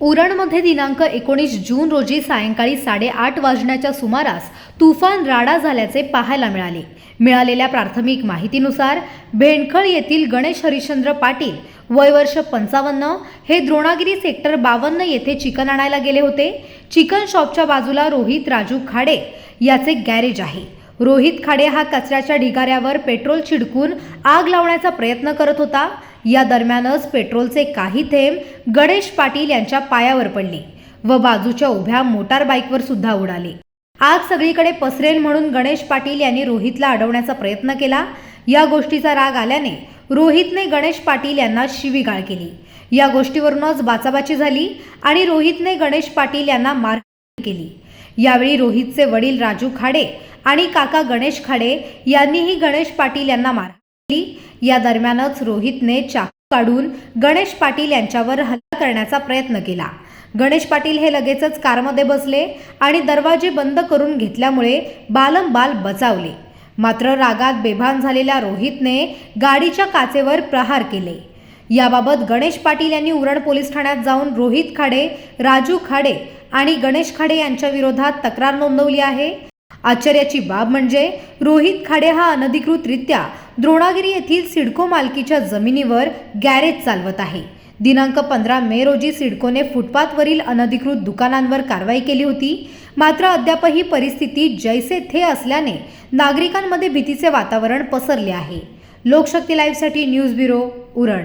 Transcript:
उरणमध्ये दिनांक एकोणीस जून रोजी सायंकाळी साडेआठ वाजण्याच्या सुमारास तुफान राडा झाल्याचे पाहायला मिळाले. मिळालेल्या प्राथमिक माहितीनुसार भेंडखळ येथील गणेश हरिश्चंद्र पाटील वय वर्ष पंचावन्न हे द्रोणागिरी सेक्टर बावन्न येथे चिकन आणायला गेले होते. चिकन शॉपच्या बाजूला रोहित राजू खाडे याचे गॅरेज आहे. रोहित खाडे हा कचऱ्याच्या ढिगाऱ्यावर पेट्रोल छिडकून आग लावण्याचा प्रयत्न करत होता. या दरम्यानच पेट्रोलचे काही थेंब गणेश पाटील यांच्या पायावर पडले व बाजूच्या उभ्या मोटार बाईकवर सुद्धा उडाले. आग सगळीकडे पसरेल म्हणून गणेश पाटील यांनी रोहितला अडवण्याचा प्रयत्न केला. या गोष्टीचा राग आल्याने रोहितने गणेश पाटील यांना शिवीगाळ केली. या गोष्टीवरूनच बाचाबाची झाली आणि रोहितने गणेश पाटील यांना मार केली. यावेळी रोहितचे वडील राजू खाडे आणि काका गणेश खाडे यांनीही गणेश पाटील यांना मारहाण केली. या दरम्यानच रोहितने चाकू काढून गणेश पाटील यांच्यावर हल्ला करण्याचा प्रयत्न केला. गणेश पाटील हे लगेचच कारमध्ये बसले आणि दरवाजे बंद करून घेतल्यामुळे बालंबाल बचावले. मात्र रागात बेभान झालेल्या रोहितने गाडीच्या काचेवर प्रहार केले. याबाबत गणेश पाटील यांनी उरण पोलीस ठाण्यात जाऊन रोहित खाडे राजू खाडे आणि गणेश खाडे यांच्या विरोधात तक्रार नोंदवली आहे. आश्चर्याची बाब म्हणजे रोहित खाडे हा अनधिकृतरित्या द्रोणागिरी येथील सिडको मालकीच्या जमिनीवर गॅरेज चालवत आहे. दिनांक पंधरा मे रोजी सिडकोने फुटपाथवरील अनधिकृत दुकानांवर कारवाई केली होती. मात्र अद्यापही परिस्थिती जैसे थे असल्याने नागरिकांमध्ये भीतीचे वातावरण पसरले आहे. लोकशक्ती लाईव्हसाठी न्यूज ब्युरो उरण.